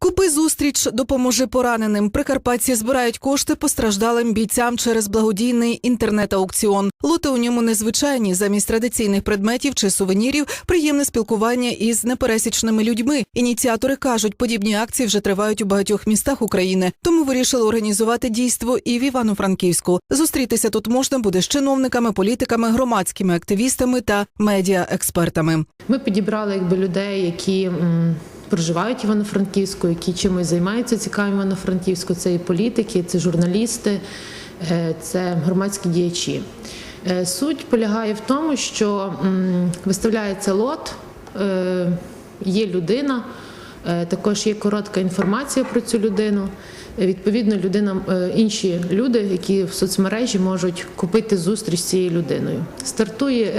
Купи зустріч допоможе пораненим. Прикарпатці збирають кошти постраждалим бійцям через благодійний інтернет-аукціон. Лоти у ньому незвичайні. Замість традиційних предметів чи сувенірів приємне спілкування із непересічними людьми. Ініціатори кажуть, подібні акції вже тривають у багатьох містах України, тому вирішили організувати дійство і в Івано-Франківську. Зустрітися тут можна буде з чиновниками, політиками, громадськими активістами та медіаекспертами. Ми підібрали якби людей, які проживають Івано-Франківську, які чимось займаються цікавим Івано-Франківську. Це і політики, це журналісти, е, це громадські діячі. Е, Суть полягає в тому, що виставляється лот, е, є людина, також є коротка інформація про цю людину. Відповідно, людина, інші люди, які в соцмережі можуть купити зустріч з цією людиною. Стартує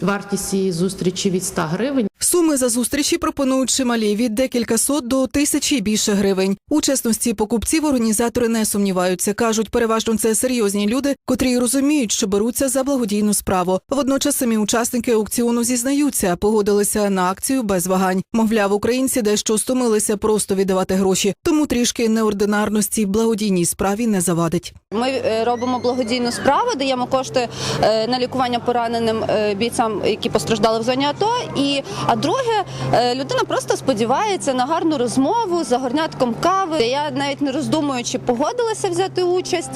вартість цієї зустрічі від 100 гривень. Суми за зустрічі пропонують чималі від декілька сот до тисячі більше гривень. У чесності покупців організатори не сумніваються. кажуть, переважно це серйозні люди, котрі розуміють, що беруться за благодійну справу. Водночас самі учасники аукціону зізнаються, погодилися на акцію без вагань. Мовляв, українці дещо стомилися просто віддавати гроші, тому трішки неординарності благодійній справі не завадить. Ми е, робимо благодійну справу, даємо кошти е, на лікування пораненим е, бійцям, які постраждали в зоні АТО. І а друге, е, людина просто сподівається на гарну розмову за горнятком кави. Я навіть не роздумуючи погодилася взяти участь,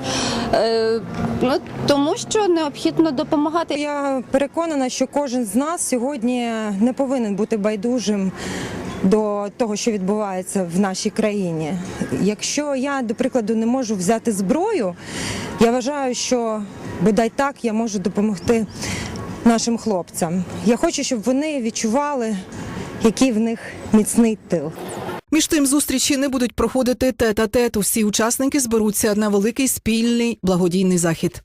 е, ну тому що необхідно допомагати. Я переконана, що кожен з нас сьогодні не повинен бути байдужим до того, що відбувається в нашій країні. Якщо я, до прикладу, не можу взяти зброю, я вважаю, що бодай так я можу допомогти нашим хлопцям. Я хочу, щоб вони відчували, який в них міцний тил. Між тим зустрічі не будуть проходити тет-а-тет. Усі учасники зберуться на великий спільний благодійний захід.